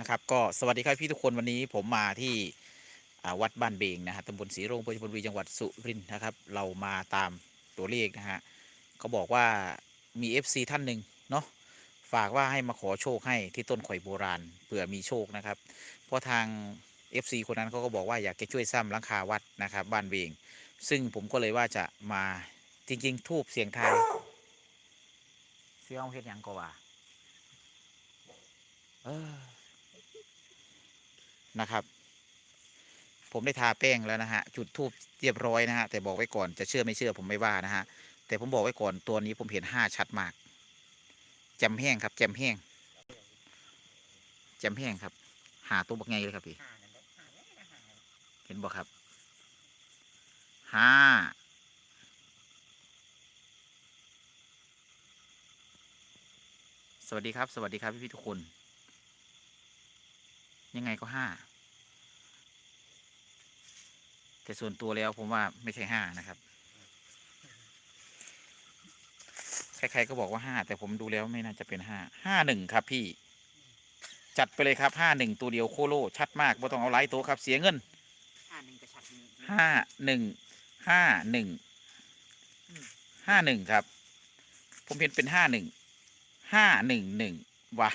นะครับ ก็สวัสดีครับพี่ทุกคนวันนี้ผมมาที่วัดบ้านเบงนะฮะตำบลศรีโรงอำเภอชลบุรีจังหวัดสุรินทร์นะครับ เรามาตามตัวเลขนะฮะเขาบอกว่ามี FC ท่านหนึ่งเนาะฝากว่าให้มาขอโชคให้ที่ต้นข่อยโบราณเผื่อมีโชคนะครับ เพราะทาง FC คนนั้นเขาก็บอกว่าอยากจะช่วยซ้ำหลังคาวัดนะครับ บ้านเบงซึ่งผมก็เลยว่าจะมาจริง ๆ ทูบเสียงไทยเสียงเฮ็ดยังก็ว่าเออ นะครับ ผมได้ทาแป้งแล้วนะฮะ จุดทูบเรียบร้อยนะฮะ แต่บอกไว้ก่อนจะเชื่อไม่เชื่อผมไม่ว่านะฮะ แต่ผมบอกไว้ก่อนตัวนี้ผมเห็นห้าชัดมากจมแห้งครับจมแห้งจมแห้งครับ หาตัวบักไงเลยครับพี่เห็นบอกครับห้าสวัสดีครับ สวัสดีครับพี่พี่ทุกคน ยังไงก็ห้าแต่ส่วนตัวแล้วผมว่าไม่ใช่ห้านะครับ ใครๆก็บอกว่าห้าแต่ผมดูแล้วไม่น่าจะเป็นห้าห้าหนึ่งครับพี่ จัดไปเลยครับห้าหนึ่งตัวเดียวโคโลชัดมากไม่ต้องเอาไลท์ตัวครับเสียเงินห้าหนึ่งกระชับหนึ่งห้าหนึ่งห้าหนึ่งห้าหนึ่งครับ ผมเห็นเป็นห้าหนึ่งห้าหนึ่งหนึ่งวะ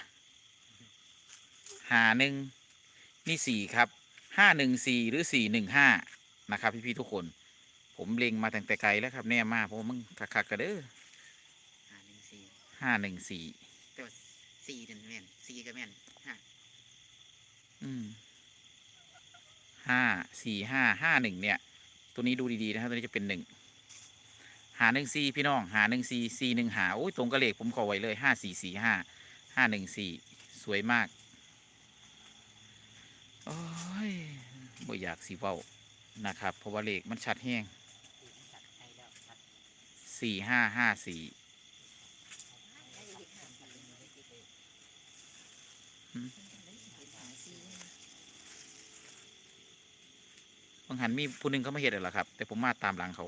หาหนึ่ง นี่สี่ครับห้าหนึ่งสี่หรือสี่หนึ่งห้านะครับ พี่ ๆ ทุกคน ผมเล็งมาตั้งแต่ไกลแล้วครับแน่มากเพราะว่ามึงคักๆกันเด้อห้าหนึ่งสี่ห้าหนึ่งสี่แต่ว่าสี่เด่นแม่นสี่ก็แม่นห้าอืมห้าสี่ห้าห้าหนึ่งเนี่ย ตัวนี้ดูดีๆนะครับตัวนี้จะเป็นหนึ่งหาหนึ่งสี่พี่น้องหาหนึ่งสี่สี่หนึ่งหาโอ้ยตรงกระเลขผมขอไว้เลยห้าสี่สี่ห้าห้าหนึ่งสี่สวยมาก โอ้ย บ่อยากสีเว้านะครับ เพราะว่าเลขมันชัดแห้งชัดให้แล้วชัดสี่ห้าห้าสี่บางหันมีผู้หนึงเขามาเห็นเหรอครับ แต่ผมมาตามหลังเขา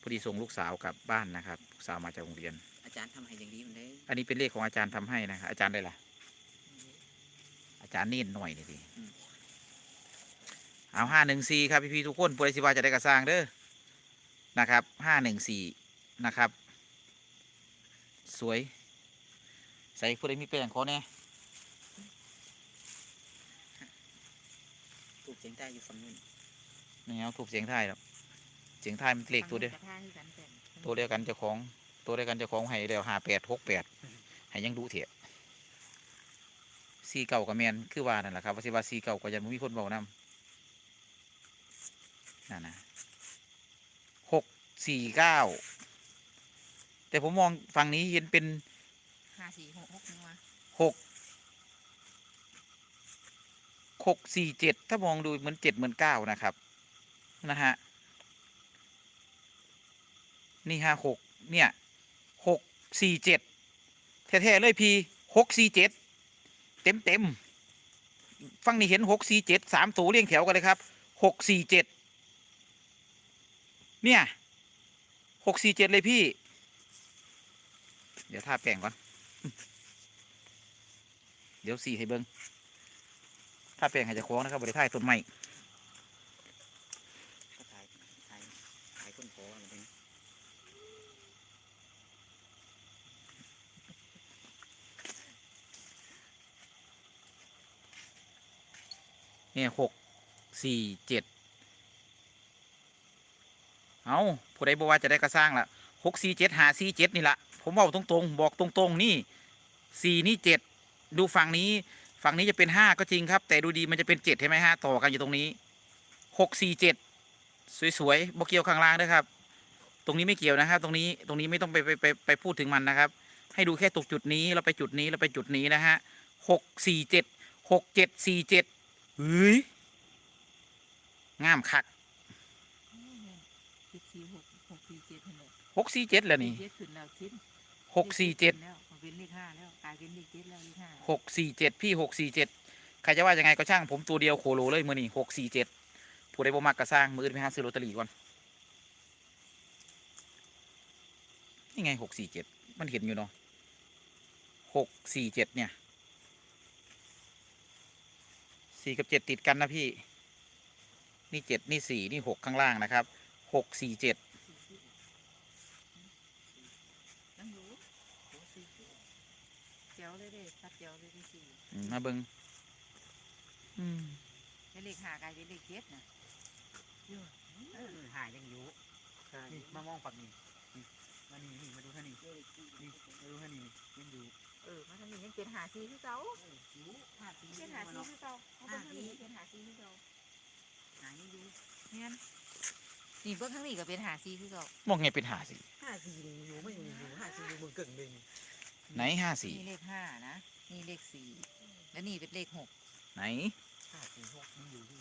พอดีส่งลูกสาวกลับบ้านนะครับลูกสาวมาจากโรงเรียน อาจารย์ทำให้อย่างดีมันได้อันนี้เป็นเลขของอาจารย์ทำให้นะครับอาจารย์ได้ละอาจารย์เน้นหน่อยนี่ดิ เอาห้าหนึ่งสี่ครับพี่ๆทุกคนปุริสิวาจะได้กระสร้างเด้อนะครับห้าหนึ่งสี่นะครับ สวย ใส่ผู้ใดมีแป้งขอแน่ถูกเสียงใต้อยู่ฝั่งนู้นไม่เอาถูกเสียงไทายหรอกเสียงไทายมันเลขตัวเดียวกระทาให้กันแต่งตัวเดียวกันเจ้าของตัวเดียวกันเจ้าของให้แล้วห้าแปดหกแปดให้ยังดูเถอะสี่เก่ากับแมนคือว่านั่นแหละครับว่าสิว่าสี่เก่าก็ยังบ่มีคนบอกนำ นั่นนะหกสี่เก้าแต่ผมมองฝั่งนี้เห็นเป็นห้าสี่หกหกนึงมาหกหกสี่เจ็ดถ้ามองดูเหมือนเจ็ดเหมือนเก้านะครับ นะฮะ นี่ห้าหกเนี่ยหกสี่เจ็ดแท้ๆเลยพี่หกสี่เจ็ดเต็มเต็มๆฟังนี่เห็นหกสี่เจ็ดสามตัวเรียงแถวกันเลยครับหกสี่เจ็ด เนี่ยหกสี่เจ็ดเลยพี่ เดี๋ยวทาแป้งก่อน เดี๋ยวสีให้เบิ้งถ้าแปลงให้จะคล้องนะครับบริท้ายต้นไม้ก็ถ่ายถ่ายถ่ายคนโผล่มันเป็นเนี่ยหกสี่เจ็ด เอาผู้ใดบอกว่าจะได้กระสร้างละหกสี่เจ็ดหาสี่เจ็ดนี่ละผมบอกตรงๆ บอกตรงๆ นี่สี่นี่เจ็ดดูฝั่งนี้ฝั่งนี้จะเป็นห้าก็จริงครับ แต่ดูดีมันจะเป็นเจ็ดใช่ไหมฮะต่อกันอยู่ตรงนี้หกสี่เจ็ดสวยๆบกเกี่ยวข้างล่างด้วยครับ ตรงนี้ไม่เกี่ยวนะครับ ตรงนี้ตรงนี้ไม่ต้องไปไปไปไปพูดถึงมันนะครับ ให้ดูแค่ตกจุดนี้เราไปจุดนี้เราไปจุดนี้นะฮะหกสี่เจ็ดหกเจ็ดสี่เจ็ดเฮ้ยงามคัก คิดสี่หกหกสี่เจ็ดเลย หกสี่เจ็ดแล้วนี่ เจ็ดขึ้นแล้วคิดหกสี่เจ็ด แล้วมันเป็นเลขห้าแล้วกลายเป็นเลขเจ็ดแล้วเลขห้าหกสี่เจ็ดพี่หกสี่เจ็ดใครจะว่ายังไงก็ช่างผมตัวเดียวโคโลเลยมือนี่หกสี่เจ็ดผู้ใดบ่มักก็สร้างมืออนไปหาซื้อลอตเตอรี่ก่อนนี่ไงหกสี่เจ็ดมันเห็นอยู่เนาะหกสี่เจ็ดเนี่ยสี่กับเจ็ดติดกันนะพี่ นี่เจ็ดนี่สี่นี่หกข้างล่างนะครับหกสี่เจ็ด นั่งอยู่เจียวเลยเด้ตัดเจียวเลยที่สี่ อืมมาเบิงอืม เป็น เลขห้ากลายเป็นเลขเจ็ดนะเออหายังอยู่นี่มามองฝั่งนี้นี่มานี่นี่มาดูท่านี่นี่มาดูท่านี่ยังอยู่เออมาทางนี้ยังเป็นหาซีคือเก่าอยู่ห้าสี่เป็นหาซีคือเก่าเขาเป็นทางนี้เป็นหาซีคือเก่าหายังอยู่เนี่ยนี่เบิ้งข้างนี้ก็เป็นหาซีคือเก่ามองไงเป็นหาสี่ห้าสี่นี่อยู่ไม่อยู่อยู่ห้าสี่อยู่มือเก่งหนึ่งไหนห้าสี่นี่เลขห้านะนี่เลขสี่แล้วนี่เป็นเลขหกไหนห้าสี่หกยังอยู่ที่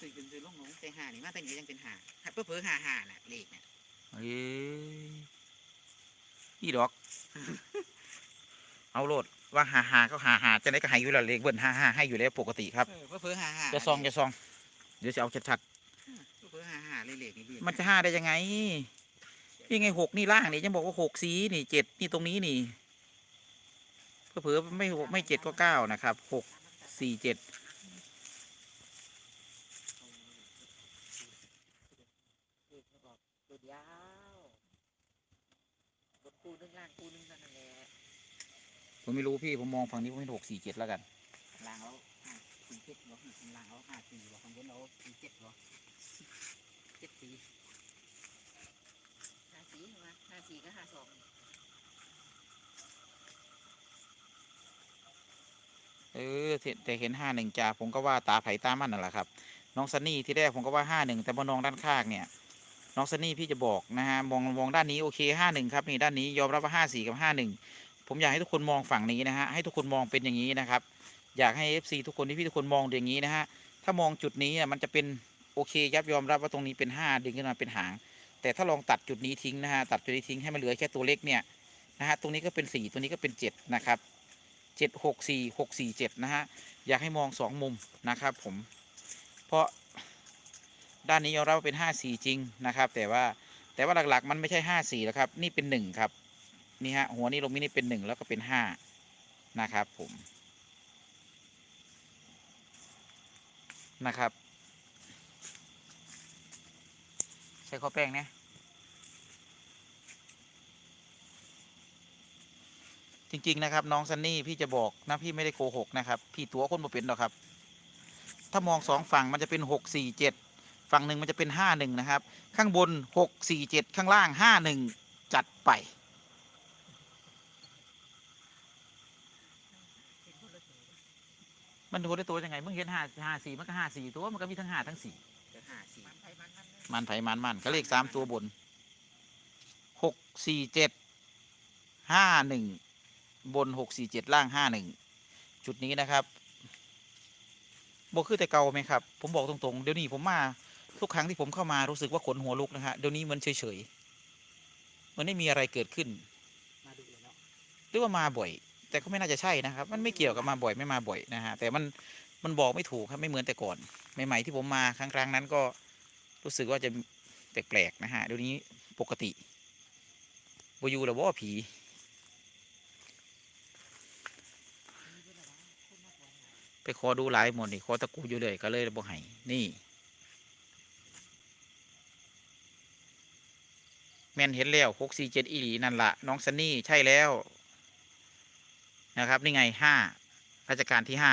สื่อเป็นสื่อลงหนูแต่หานี่มาแต่นี่ยังเป็นหาเพื่อเพื่อหาหาน่ะเลขเนี่ยเอ้ยอีดอก เอาโลดว่าหาหาเขาหาหาจะได้ก็ให้อยู่แล้วเลขเบิ้ลห้าห้าให้อยู่แล้วปกติครับเออเพื่อเพื่อหาหาจะซองจะซองเดี๋ยวจะเอาชัดเพื่อเพื่อหาหาเลขเลขนี่เรียกๆมันจะห้าได้ยังไงนี่ไงหกนี่ล่างนี่ยังบอกว่าหกสีนี่เจ็ดนี่ตรงนี้นี่เผื่อๆไม่หกไม่เจ็ดก็เก้านะครับหกสี่เจ็ด เลขมันออกตัวยาวบนคูนึงล่างคูนึงนั่นแหละ ผมไม่รู้พี่ผมมองฝั่งนี้ผมเป็นหกสี่เจ็ดแล้วกันล่างเราห้าสี่เจ็ดเหรอล่างเราห้าสี่เหรอข้างบนเราสี่เจ็ดเหรอเจ็ดสี่หาสีใช่ไหมหาสีก็หาสองเออแต่แต่เห็นห้าหนึ่งจ่าผมก็ว่าตาไผ่ตามันนั่นแหละครับ น้องซันนี่ที่แรกผมก็ว่าห้าหนึ่งแต่พอมองด้านข้างเนี่ย น้องซันนี่พี่จะบอกนะฮะมองมองด้านนี้โอเคห้าหนึ่งครับนี่ด้านนี้ยอมรับว่าห้าสี่กับห้าหนึ่ง ผมอยากให้ทุกคนมองฝั่งนี้นะฮะให้ทุกคนมองเป็นอย่างนี้นะครับ อยากให้ FC ทุกคนที่พี่ทุกคนมองอย่างนี้นะฮะถ้ามองจุดนี้อะมันจะเป็นโอเคยับยอมรับว่าตรงนี้เป็นห้าดึงขึ้นมาเป็นหาง แต่ถ้าลองตัดจุดนี้ทิ้งนะฮะตัดจุดนี้ทิ้งให้มันเหลือแค่ตัวเล็กเนี่ยนะฮะตรงนี้ก็เป็นสี่ตัวนี้ก็เป็นเจ็ดนะครับเจ็ดหกสี่หกสี่เจ็ดนะฮะ อยากให้มองสองมุมนะครับผม เพราะด้านนี้ยอมรับว่าเป็นห้าสี่จริงนะครับ แต่ว่าแต่ว่าหลักๆมันไม่ใช่ห้าสี่แล้วครับ นี่เป็นหนึ่งครับ นี่ฮะหัวนี้ลงมินี่เป็นหนึ่งแล้วก็เป็นห้านะครับผมนะครับ ใช้ข้อแป้งเนี่ยจริง ๆ นะครับ น้องซันนี่พี่จะบอกนะพี่ไม่ได้โกหกนะครับ พี่ตัวคนบ่เป็นหรอกครับ ถ้ามองสองฝั่งมันจะเป็นหกสี่เจ็ดฝั่งหนึ่งมันจะเป็นห้าหนึ่งนะครับ ข้างบนหกสี่เจ็ดข้างล่างห้าหนึ่งจัดไป มันดูได้ตัวยังไงมึงเห็นห้าห้าสี่มันก็ห้าสี่ตัวมันก็มีทั้งห้าทั้งสี่เดี๋ยวห้าสี่มันไทยมันมันเลยมันไผมันมันก็เลขสามตัวบนหกสี่เจ็ดห้าหนึ่งบนหกสี่เจ็ดล่างห้าหนึ่งจุดนี้นะครับบอกคือแต่เก่าไหมครับ ผมบอกตรงๆ เดี๋ยวนี้ผมมาทุกครั้งที่ผมเข้ามารู้สึกว่าขนหัวลุกนะฮะเดี๋ยวนี้มันเฉยๆมันไม่มีอะไรเกิดขึ้นมาดูเลยเนาะหรือว่ามาบ่อย แต่ก็ไม่น่าจะใช่นะครับ มันไม่เกี่ยวกับมาบ่อยไม่มาบ่อยนะฮะแต่มันมันบอกไม่ถูกครับไม่เหมือนแต่ก่อนใหม่ๆที่ผมมาครั้งครั้งนั้นก็รู้สึกว่าจะแปลกๆนะฮะเดี๋ยวนี้ปกติบอยูหรือว่าผีไปขอดูหลายหมดนี่ขอตะกูอยู่เลยก็เลยบ่ให้นี่ แม่นเห็นแล้วหกสี่เจ็ดอีหลีนั่นละน้องซันนี่ใช่แล้ว นะครับ นี่ไงห้าราชการที่ห้า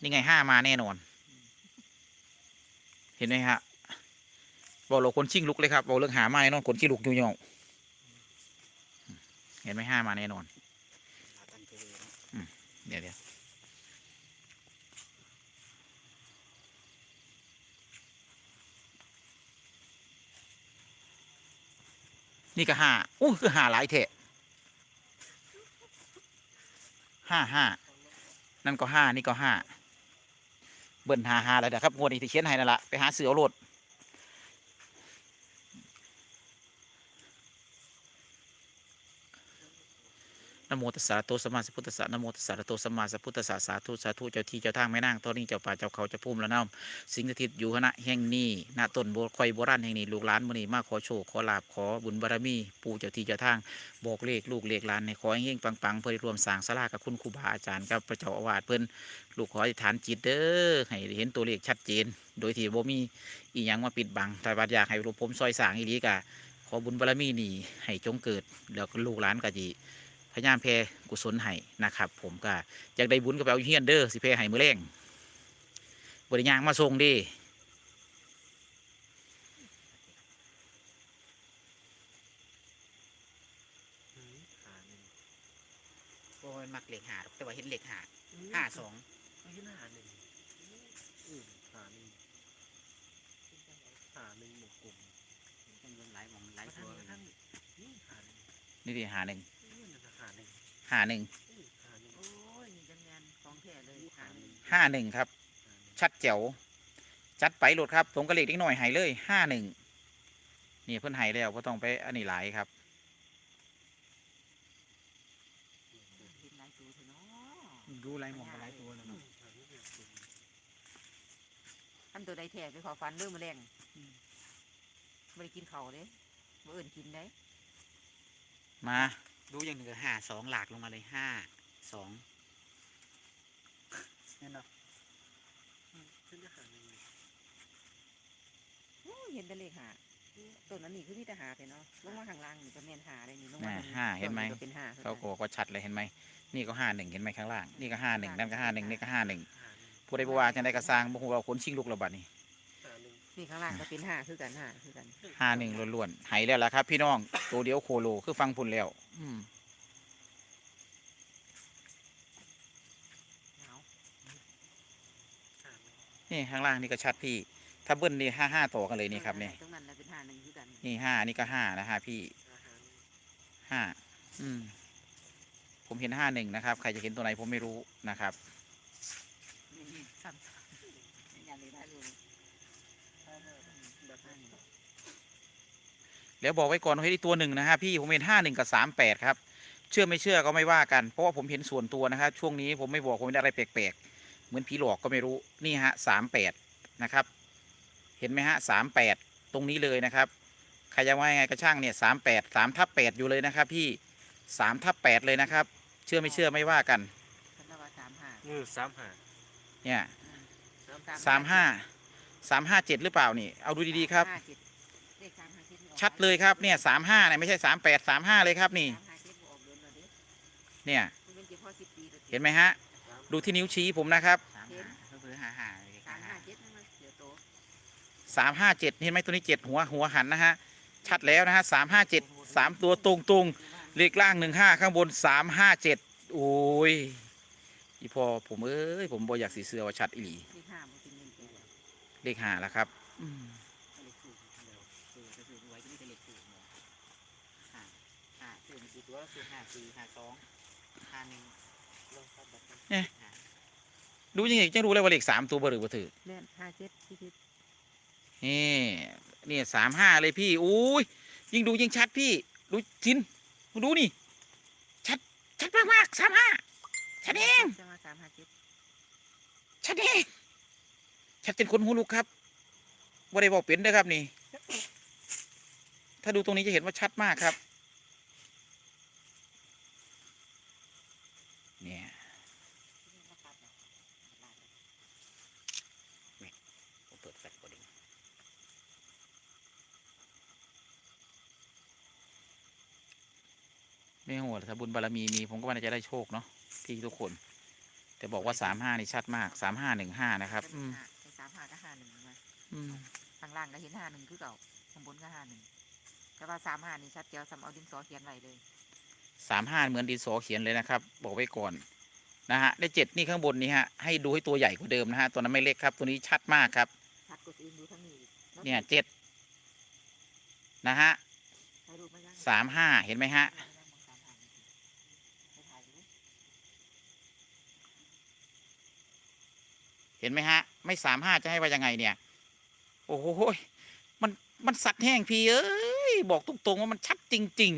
นี่ไงห้ามาแน่นอน เห็นไหมฮะบอกเราคนชิ่งลุกเลยครับบอกเรื่องหามาแน่นอนคนขี้ลุกอยู่ยองเห็นไหมห้ามาแน่นอนเจอเลยเนาะเดี๋ยวเดี๋ยวนี่ก็ห้าอู้คือห้าหลายเทะ ห้าห้านั่นก็ห้านี่ก็ห้าเบิ่นหาหาแล้วนะครับงวดนี้ที่เขียนให้นั่นละไปหาเสืออาโลด โมตัสสะโตสมมาสัพพุทธัสสะนโมตัสสะโตสมมาสัพพุทธัสสะสาธุสาธุเจ้าที่เจ้าทางแม่นางตอนนี้เจ้าป่าเจ้าเขาเจ้าพุ่มและน้ำสิงสถิตอยู่คณะแห่งนี้ณต้นโบคอยโบราณแห่งนี้ลูกหลานมื้อนี้มาขอโชคขอลาบขอบุญบารมี ปู่เจ้าที่เจ้าทางบอกเลขลูกเลขหลานในขอให้เฮงปังๆเพื่อรวมสร้างศาลากับคุณครูบาอาจารย์กับพระเจ้าอาวาสเพิ่นลูกขออธิษฐานจิตเด้อให้เห็นตัวเลขชัดเจน โดยที่บ่มีอีหยังมาปิดบังแต่ว่าอยากให้รูปผมซอยสางอีหลีกะขอบุญบารมีนี่ให้จงเกิดแล้วลูกหลานก็จี พยายามแพ่กุศลให้นะครับ ผมก็อยากได้บุญก็ไปเอาอยู่เฮียนเด้อสิแพ่ให้มือแรงบริยางมาส่งเดิอืมหาหนึ่งโอ้ยมักเหล็กหาดอกแต่ว่าเห็นเหล็กหาดห้าสองไม่ใช่หาหนึ่งอืมหาหนึ่งหาหนึ่งหมู่กลุ่มมันเงินหลายหมองหลายมาตัทางวนี้มาทางนี้นี่หาหนึ่งนี่ดิหาหนึ่งนี่มันจะหา หนึ่งหาหนึ่งอืมหาหนึ่งโอ้ยนี่จังแมนของแท้เลยหาหนึ่งห้าหนึ่งครับหาหนึ่งชัดแจ๋วจัดไปโหลดครับ ผมก็เลขนิดหน่อยให้เลยห้าหนึ่งนี่เพิ่นให้แล้วก็ต้องไปอันนี้หลายครับเห็นหลายตัวเถอะเนาะดูไรมองหลายตัวเลยอืมหาหนึ่งหมู่กลุ่มอันตัวใดแท้ไปขอฟันเรื่องมะเร็งไม่ได้กินเขาวเลยบ่เอื่นกินได้มา ดูอย่างหนึ่งก็ห้าสองหลากลงมาเลยห้าสองเนี่ยเนาะอืมฉันจะหาหนึ่งโอ้ยเห็นแต่เลขหาตัวนั้นนี่คือมีแต่หาไปเนาะลงมาข้างล่างนี่ก็แม่นหาได้นี่ลงมาน่ะตรงห้าเห็นไหมก็เป็นห้าเขาก็บอกว่าชัดเลยเห็นไหมนี่ก็ห้าหนึ่งเห็นไหมข้างล่างนี่ก็ห้าหนึ่งนั่นก็ห้าหนึ่งนี่ก็ห้าหนึ่งหาหนึ่งผู้ใดบ่ว่าจังไดก็สร้างบ่ฮู้ว่าคนชิงลูกระบาดนี่หาห นึ่งนี่ข้างล่างก็เป็นห้าคือกันห้าคือกันห้าหนึ่งล้วนๆใหายแล้วล่ะครับ พี่น้อง ตัวเดียวโคโลคือฟังพุ่นแล้ว อืมเอาหาหนึ่งนี่ข้างล่างนี่ก็ชัดพี่ ถ้าเบิ้ลนี่ห้าห้าต่อกันเลยนี่ครับนี่ตรงนั้นน่ะเป็นห้าหนึ่งคือกันนี่ห้านี่ก็ห้านะฮะพี่หาหาหนึ่งห้าอืม ผมเห็นห้าหนึ่งนะครับ ใครจะเห็นตัวไหนผมไม่รู้นะครับ นี่นี่ซ้ำนี่ยันเลยได้เลย แบบนั้น แล้วบอกไว้ก่อนว่าเฮ้ยอีกตัวหนึ่งนะฮะพี่ผมเห็นห้าหนึ่งกับสามแปดครับเชื่อไม่เชื่อก็ไม่ว่ากัน เพราะว่าผมเห็นส่วนตัวนะครับช่วงนี้ผมไม่บอกผมเห็นอะไรแปลกๆ เหมือนผีหลอกก็ไม่รู้นี่ฮะสามแปดนะครับ เห็นไหมฮะสามแปดตรงนี้เลยนะครับใครจะว่ายังไงก็ช่างเนี่ยสามแปดสามทับแปดอยู่เลยนะครับ พี่สามทับแปดเลยนะครับ เชื่อไม่เชื่อไม่ว่ากันคันว่าสามห้าเออสามหาเนี่ยอืมสามห้าสามห้าเจ็ดหรือเปล่านี่ เอาดูดีๆครับ ชัดเลยครับเนี่ยสามห้าเนี่ยไม่ใช่สามแปดสามห้าเลยครับนี่ เนี่ย เห็นไหมฮะ ดูที่นิ้วชี้ผมนะครับสามห้าเจ็ดนั่เห็นไหมตัวนี้เจ็ดหัวหัวหันนะฮะชัดแล้วนะฮะสามห้าเจ็ดสามตัวตรงตรงเลขล่างหนึ่งห้าข้างบนสามห้าเจ็ดโอ้ยอีพอผมเอ้ยผมบออยากสีเสือว่าชัดอีหลีเลขห้ามันเป็นเงินเปล่าเลขห้าแล้วครับ อืม เลขสูงเดียวคือจะซื้อไว้ก็มีแต่เลขสูงเนาะห้าห้าซื้อมา กี่ตัวก็คือห้าสี่ห้าสองห้าหนึ่งลงครับแบบนั้นห้าดูยังไงจะรู้เลยว่าเลขสามตัวบ่หรือบ่ถือเล่นห้าเจ็ดที่คิดนี่นี่สามห้าเลยพี่อุ้ยยิ่งดูยิ่งชัดพี่ ดูชินดูนี่ ชัดชัดมากมากสามห้าชัดเอง จะมาสามห้าเจ็ดชัดเองชัดจนคนหูลุกครับว่าได้บอกเป็นเด้อครับนี่ ถ้าดูตรงนี้จะเห็นว่าชัดมากครับ เนี่ย ผมเปิดแฟลชพอดี ไม่หัวถ้าบุญบารมีมีผมก็ว่าน่าจะได้โชคเนาะพี่ทุกคน แต่บอกว่าสามห้านี่ชัดมากสามห้าหนึ่งห้านะครับ อืมสามห้าก็ห้าหนึ่งมาอืมข้างล่างก็เห็นห้าหนึ่งคือเก่าข้างบนก็ห้าหนึ่งแต่ว่าสามห้านี่ชัดเจนสำเอาดินสอเขียนไว้เลยสามห้าเหมือนดินสอเขียนเลยนะครับ บอกไว้ก่อนนะฮะได้เจ็ดนี่ข้างบนนี้ฮะให้ดูให้ตัวใหญ่กว่าเดิมนะฮะตัวนั้นไม่เล็กครับ ตัวนี้ชัดมากครับชัดกว่าอื่นดูทั้งนี้อีกแล้วเนี่ยเจ็ดนะฮะถ่ายรูปมายังสามห้าเห็นไหมฮะ เห็นไหมฮะ ไม่สามห้าจะให้ว่ายังไงเนี่ย โอ้โหยมันมันสัตว์แห้งพี่เอ้ยบอกตรงๆว่ามันชัดจริง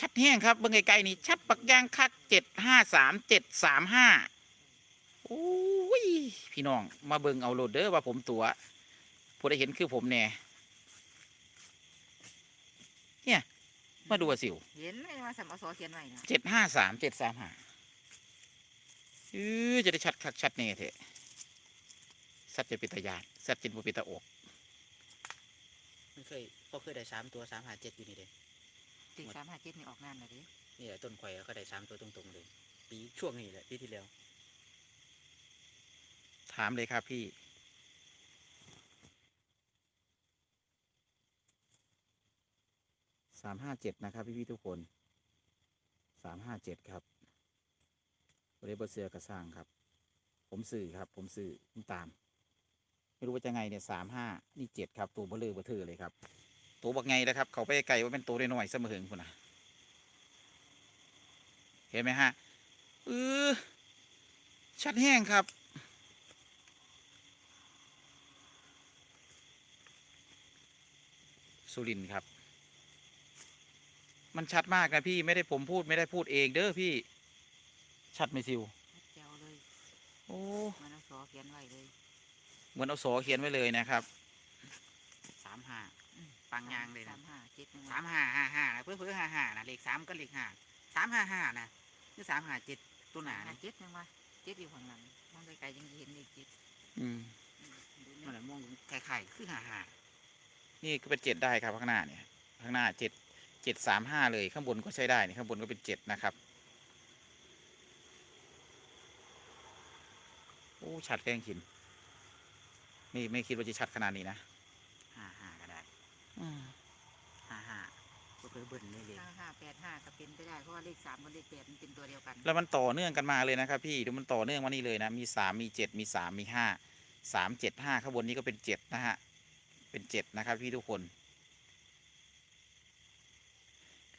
ชัดแห้งครับเบิ่งไกลๆนี่ชัดปักย่างคักเจ็ดห้าสามเจ็ดสามห้าโอ้ยพี่น้องมาเบิ่งเอาโหลดเด้อว่าผมตัวผู้ได้เห็นคือผมแน่เนี่ย มาดูว่าสิวเห็นไหมว่าสมอสอเขียนไว้นะเจ็ดห้าสามเจ็ดสามห้า เออจะได้ชัดคักชัดแน่เถอะสัตว์จะเป็นตายานสัตว์จินบุปิตาอกไม่เคยก็เคยได้สามตัวสามหาเจ็ดอยู่นี่เด้ติดสามห้าเจ็ดนี่ออกงานเลยดินี่แหละต้นข่อยก็ได้สามตัวตรงๆเลย ปีช่วงนี้แหละปีที่แล้ว ถามเลยครับพี่สามห้าเจ็ดนะครับพี่พี่ๆทุกคนสามห้าเจ็ดครับ บริบเสือกระสร้างครับ ผมสื่อครับ ผมสื่อผมตาม ไม่รู้ว่าจะไงเนี่ยสามห้านี่เจ็ดครับ ตัวเบลเลอเบอเทอเลยครับ ตัวบักไงนะครับ เขาไปไกลว่าเป็นตัวน้อยๆเสมอหึงคุณนะเห็นไหมฮะเออชัดแห้งครับสุรินทร์ครับ มันชัดมากนะพี่ไม่ได้ผมพูดไม่ได้พูดเองเด้อพี่ ชัดไหมซิวแจ๋วเลยโอ้มันเอาสอเขียนไว้เลยเหมือนเอาสอเขียนไว้เลยนะครับสามห้าปังยางเลยนะสามห้าเจ็ดหนึ่งสามห้าห้าห้านะเพื่อเพื่อห้าห้านะเลขสามก็เลขห้าสามห้าห้านะนี่สามห้าเจ็ดตัวหนาห้านะเจ็ดยังวะเจ็ดอยู่ข้างหลังมองไกลๆยังเห็นอีกเจ็ดอืมอืมดูนั่นนี่แหละมองไข่ๆคือห้าห้านี่ก็เป็นเจ็ดได้ครับข้างหน้าเนี่ยข้างหน้าเจ็ดเจ็ดสามห้าเลยข้างบนก็ใช้ได้นี่ข้างบนก็เป็นเจ็ดนะครับ โอ้ ชัดแกล้งขินไม่ไม่คิดว่าจะชัดขนาดนี้นะห้าห้าก็ได้อืมห้าห้าเพื่อเพื่อเบิ้ลนี่เลยห้าห้าแปดห้าก็เป็นไปได้เพราะว่าเลขสามกับเลขแปดมันเป็นตัวเดียวกัน แล้วมันต่อเนื่องกันมาเลยนะครับ พี่ดูมันต่อเนื่องมานี่เลยนะมีสามมีเจ็ดมีสามมีห้าสามเจ็ดห้าข้างบนนี้ก็เป็นเจ็ดนะฮะเป็นเจ็ดนะครับ พี่ทุกคน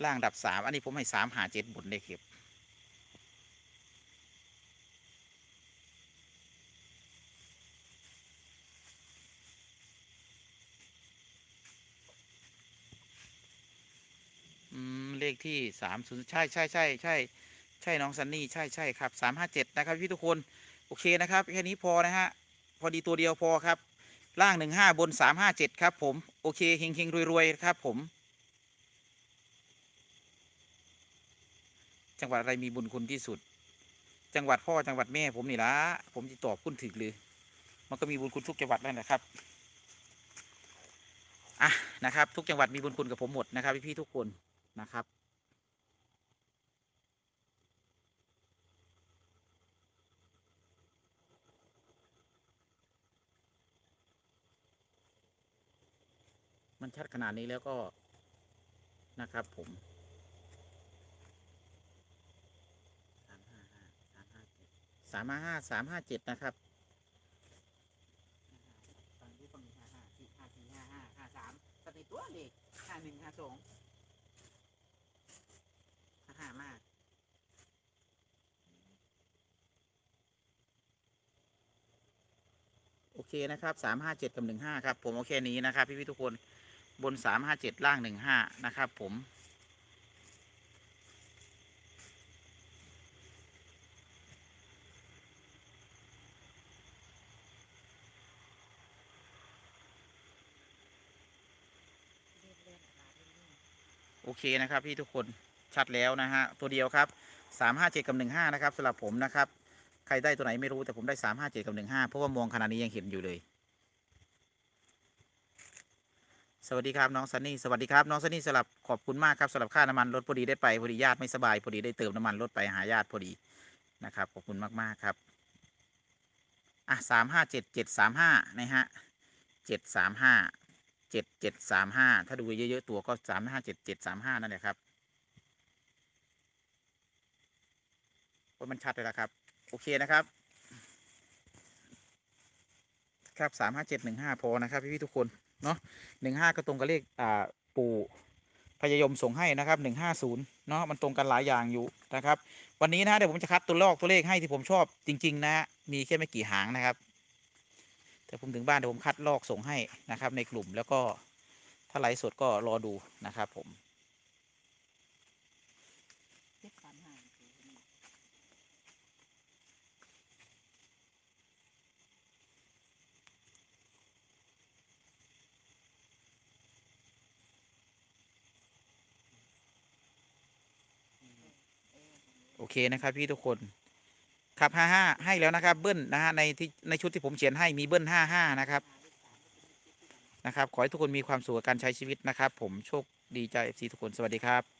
ล่างดับสามอันนี้ผมให้สามหาเจ็ดบนได้เก็บ เลขที่สามศูนย์ใช่ใช่ใช่ใช่ใช่น้องซันนี่ใช่ใช่ครับสามห้าเจ็ดนะครับพี่ทุกคนโอเคนะครับแค่นี้พอนะฮะพอดีตัวเดียวพอครับ ล่างหนึ่งห้าบนสามห้าเจ็ดครับผมโอเคเฮงเฮงรวยรวยครับผม จังหวัดอะไรมีบุญคุณที่สุด จังหวัดพ่อจังหวัดแม่ผมนี่ละผมจะตอบคุณถึกเลยมันก็มีบุญคุณทุกจังหวัดแล้วนะครับอะนะครับ ทุกจังหวัดมีบุญคุณกับผมหมดนะครับพี่ๆทุกคน นะครับ มันชัดขนาดนี้แล้วก็นะครับผมสามห้าห้าสามห้าเจ็ดสามห้าห้าสามห้าเจ็ดนะครับตอนนี้ฟังห้าห้าสี่ห้าสี่ห้าห้าห้าสามสตอนนี้ตัวเลขห้าหนึ่งห้าสอง หามากโอเคนะครับสามห้าเจ็ดกับหนึ่งห้าครับ ผมโอเคนี้นะครับพี่พี่ทุกคนบนสามห้าเจ็ดล่างหนึ่งห้านะครับ ผม โอเคนะครับพี่ทุกคน ชัดแล้วนะฮะตัวเดียวครับสามห้าเจ็ดกับหนึ่งห้านะครับสำหรับผมนะครับใครได้ตัวไหนไม่รู้แต่ผมได้สามห้าเจ็ดกับหนึ่งห้าเพราะว่ามองขนาดนี้ยังเห็นอยู่เลย สวัสดีครับน้องซันนี่สวัสดีครับน้องซันนี่สำหรับขอบคุณมากครับสำหรับค่าน้ำมันรถพอดีได้ไปพอดีญาติไม่สบายพอดีได้เติมน้ำมันรถไปหาญาติพอดีนะครับขอบคุณมากๆครับอะสามห้าเจ็ดเจ็ดสามห้านะฮะเจ็ดสามห้าเจ็ดเจ็ดสามห้าถ้าดูเยอะๆตัวก็สามห้าเจ็ดเจ็ดสามห้านั่นแหละครับ เพรามันชัดเลยละครับ โอเคนะครับ ครับสามห้าเจ็ดหนึ่งห้าพอนะครับ พี่ๆทุกคนเนาะหนึ่งห้าก็ตรงกับเลขอ่าปู่พยายมส่งให้นะครับหนึ่งห้าศูนย์เนาะมันตรงกันหลายอย่างอยู่นะครับ วันนี้นะเดี๋ยวผมจะคัดตัวลอกตัวเลขให้ที่ผมชอบจริง ๆ นะฮะมีแค่ไม่กี่หางนะครับแต่ผมถึงบ้านเดี๋ยวผมคัดลอกส่งให้นะครับ ในกลุ่มแล้วก็ถ้าไลฟ์สดก็รอดูนะครับผม เคนะครับพี่ทุกคนครับห้าห้าให้แล้วนะครับเบิ้ลนะฮะในที่ในชุดที่ผมเขียนให้มีเบิ้ลห้าห้านะครับนะครับ ขอให้ทุกคนมีความสุขกับการใช้ชีวิตนะครับ ผมโชคดีใจเอฟซีทุกคนสวัสดีครับ